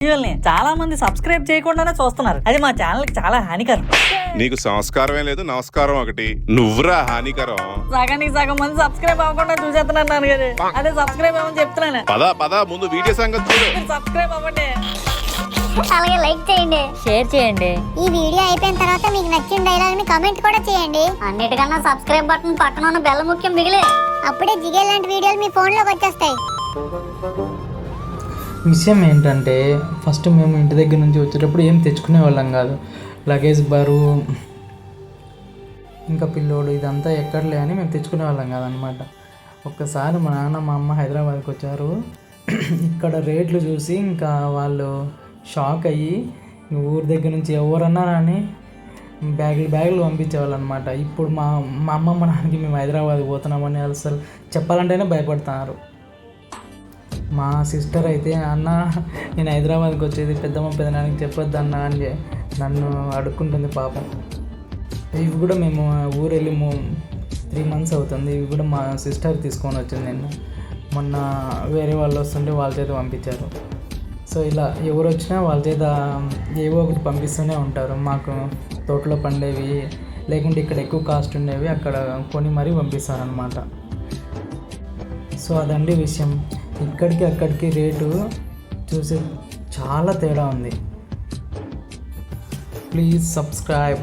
వీడియోల్ని చాలా మంది సబ్స్క్రైబ్ చేయకుండానే చూస్తున్నారు. అది మా ఛానల్కి చాలా హానికరం. నీకు సంస్కారమే లేదు నమస్కారం ఒకటి. నువ్వురా హానికరం. సగానికి సగం మంది సబ్స్క్రైబ్ అవ్వకుండా చూసేస్తున్నాను నాన్నగారు. అదే సబ్స్క్రైబ్ అవ్వని చెప్తున్నాను. పద పద ముందు వీడియో సంగతి చూడు. మీరు సబ్స్క్రైబ్ అవ్వండి. అలాగే లైక్ చేయండి. షేర్ చేయండి. ఈ వీడియో అయిపోయిన తర్వాత మీకు నచ్చిన డైలాగ్ని కామెంట్ కూడా చేయండి. అన్నిటికన్నా సబ్స్క్రైబ్ బటన్ పక్కన ఉన్న బెల్ ముఖ్యం మిగిలే. అప్పుడే జిగే లాంటి వీడియోలు మీ ఫోన్లోకి వచ్చేస్తాయి. విషయం ఏంటంటే ఫస్ట్ మేము ఇంటి దగ్గర నుంచి వచ్చేటప్పుడు ఏం తెచ్చుకునే వాళ్ళం కాదు. లగేజ్ బరువు ఇంకా పిల్లోడు ఇదంతా ఎక్కడలే అని మేము తెచ్చుకునే వాళ్ళం కాదనమాట. ఒక్కసారి మా నాన్న మా అమ్మ హైదరాబాద్కి వచ్చారు. ఇక్కడ రేట్లు చూసి ఇంకా వాళ్ళు షాక్ అయ్యి ఊరి దగ్గర నుంచి ఎవరన్నా అని బ్యాగులు బ్యాగులు పంపించేవాళ్ళు అనమాట ఇప్పుడు మా మా అమ్మమ్మ మా నాన్నకి మేము హైదరాబాద్ పోతున్నామని అసలు చెప్పాలంటేనే భయపడుతున్నారు. మా సిస్టర్ అయితే అన్న నేను హైదరాబాద్కి వచ్చేది పెద్దమ్మ పెద్దనానికి చెప్పొద్దు అన్న అని నన్ను అడుక్కుంటుంది పాపం. ఇవి కూడా మేము ఊరు వెళ్ళి త్రీ మంత్స్ అవుతుంది. ఇవి కూడా మా సిస్టర్ తీసుకొని వచ్చింది నిన్న. మొన్న వేరే వాళ్ళు వస్తుంటే వాళ్ళ చేత పంపించారు. సో ఇలా ఎవరు వచ్చినా వాళ్ళ చేత ఏవో ఒకటి పంపిస్తూనే ఉంటారు. మాకు తోటలో పండేవి లేకుంటే ఇక్కడ ఎక్కువ కాస్ట్ ఉండేవి అక్కడ కొని మరీ పంపిస్తారనమాట సో అదండి విషయం. ఇక్కడికి అక్కడికి రేటు చూసి చాలా తేడా ఉంది. Please subscribe